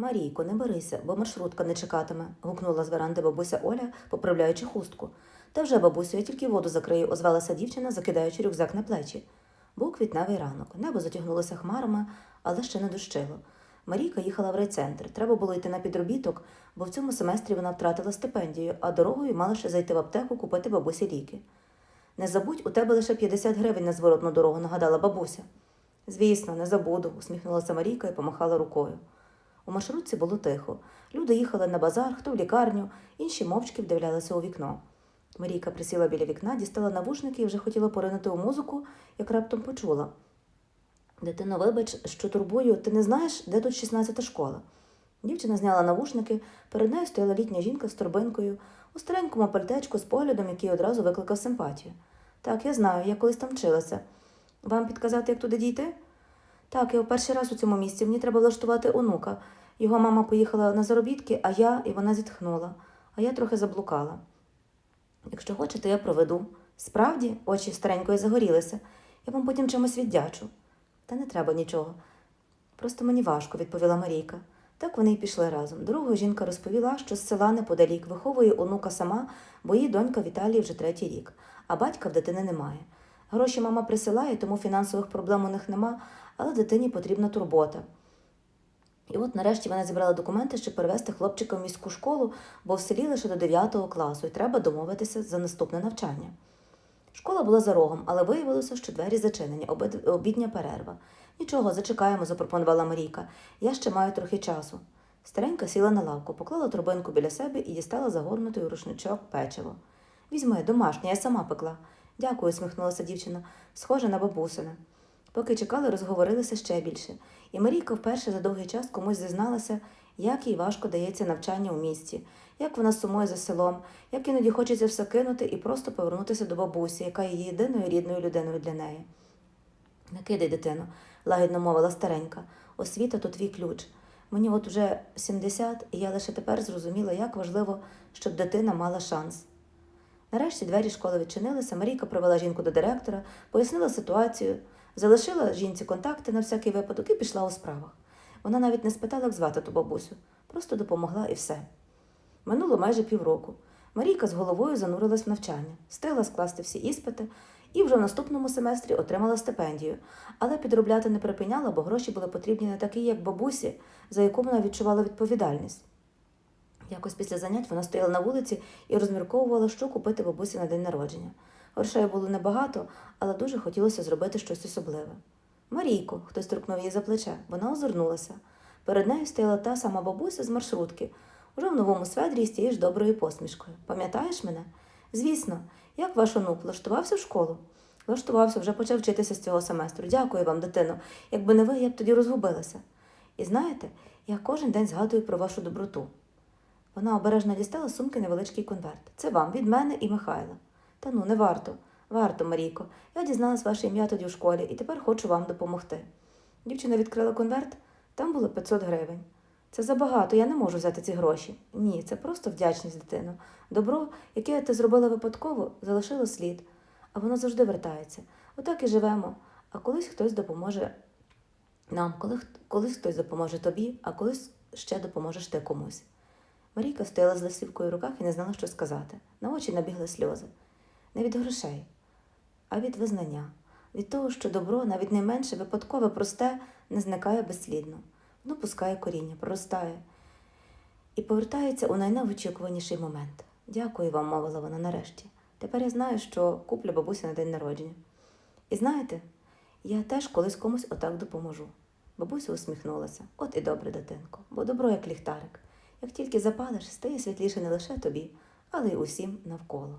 Марійко, не берися, бо маршрутка не чекатиме, гукнула з веранди бабуся Оля, поправляючи хустку. Та вже, бабусю, я тільки воду закрию, озвалася дівчина, закидаючи рюкзак на плечі. Був квітневий ранок. Небо затягнулося хмарами, але ще не дощило. Марійка їхала в райцентр. Треба було йти на підробіток, бо в цьому семестрі вона втратила стипендію, а дорогою мала ще зайти в аптеку купити бабусі ліки. Не забудь, у тебе лише 50 гривень на зворотну дорогу, нагадала бабуся. Звісно, не забуду, усміхнулася Марійка і помахала рукою. У маршрутці було тихо. Люди їхали на базар, хто в лікарню, інші мовчки вдивлялися у вікно. Марійка присіла біля вікна, дістала навушники і вже хотіла поринути у музику, як раптом почула. Дитино, вибач, що турбую, ти не знаєш, де тут 16-та школа? Дівчина зняла навушники, перед нею стояла літня жінка з торбинкою, у старенькому пальтечку з поглядом, який одразу викликав симпатію. Так, я знаю, я колись там вчилася. Вам підказати, як туди дійти? Так, я в перший раз у цьому місці. Мені треба влаштувати онука. Його мама поїхала на заробітки, а я, і вона зітхнула, а я трохи заблукала. Якщо хочете, я проведу. Справді, очі старенької загорілися. Я вам потім чимось віддячу. Та не треба нічого. Просто мені важко, відповіла Марійка. Так вони й пішли разом. Другою жінка розповіла, що з села неподалік виховує онука сама, бо її донька в Італії вже третій рік, а батька в дитини немає. Гроші мама присилає, тому фінансових проблем у них нема, але дитині потрібна турбота. І от нарешті вона зібрала документи, щоб перевести хлопчика в міську школу, бо в селі лише до 9 класу, і треба домовитися за наступне навчання. Школа була за рогом, але виявилося, що двері зачинені, обідня перерва. Нічого, зачекаємо, запропонувала Марійка. Я ще маю трохи часу. Старенька сіла на лавку, поклала трубинку біля себе і дістала загорнутий у рушничок печиво. Візьми, домашнє, я сама пекла. Дякую, сміхнулася дівчина, схожа на бабусине. Поки чекали, розговорилися ще більше, і Марійка вперше за довгий час комусь зізналася, як їй важко дається навчання у місті, як вона сумує за селом, як іноді хочеться все кинути і просто повернутися до бабусі, яка є єдиною рідною людиною для неї. Не кидай, дитину, лагідно мовила старенька. Освіта то твій ключ. Мені от уже 70, і я лише тепер зрозуміла, як важливо, щоб дитина мала шанс. Нарешті двері школи відчинилися, Марійка провела жінку до директора, пояснила ситуацію, залишила жінці контакти на всякий випадок і пішла у справах. Вона навіть не спитала, як звати ту бабусю, просто допомогла і все. Минуло майже півроку. Марійка з головою занурилась в навчання, встигла скласти всі іспити і вже в наступному семестрі отримала стипендію, але підробляти не припиняла, бо гроші були потрібні не такі, як бабусі, за яку вона відчувала відповідальність. Якось після занять вона стояла на вулиці і розмірковувала, що купити бабусі на день народження. Грошей було небагато, але дуже хотілося зробити щось особливе. Марійко, хтось торкнув її за плече, вона озирнулася. Перед нею стояла та сама бабуся з маршрутки, уже в новому сведрі з тією ж доброю посмішкою. Пам'ятаєш мене? Звісно, як ваш онук влаштувався в школу? Влаштувався, вже почав вчитися з цього семестру. Дякую вам, дитино. Якби не ви, я б тоді розгубилася. І знаєте, я кожен день згадую про вашу доброту. Вона обережно дістала з сумки невеличкий конверт. Це вам від мене і Михайла. Та ну, не варто. Варто, Марійко. Я дізналась ваше ім'я тоді в школі і тепер хочу вам допомогти. Дівчина відкрила конверт, там було 500 гривень. Це забагато, я не можу взяти ці гроші. Ні, це просто вдячність, дитино. Добро, яке ти зробила випадково, залишило слід, а воно завжди вертається. Отак і живемо. А колись хтось допоможе нам, коли, х- колись хтось допоможе тобі, а колись ще допоможеш ти комусь. Марійка стояла з листівкою в руках і не знала, що сказати. На очі набігли сльози. Не від грошей, а від визнання, від того, що добро, навіть найменше випадкове, просте, не зникає безслідно. Воно пускає коріння, проростає і повертається у найневичікуваніший момент. Дякую вам, мовила вона нарешті. Тепер я знаю, що куплю бабусі на день народження. І знаєте, я теж колись комусь отак допоможу. Бабуся усміхнулася. От і добре, дитинко, бо добро як ліхтарик. Як тільки запалиш, стає світліше не лише тобі, але й усім навколо.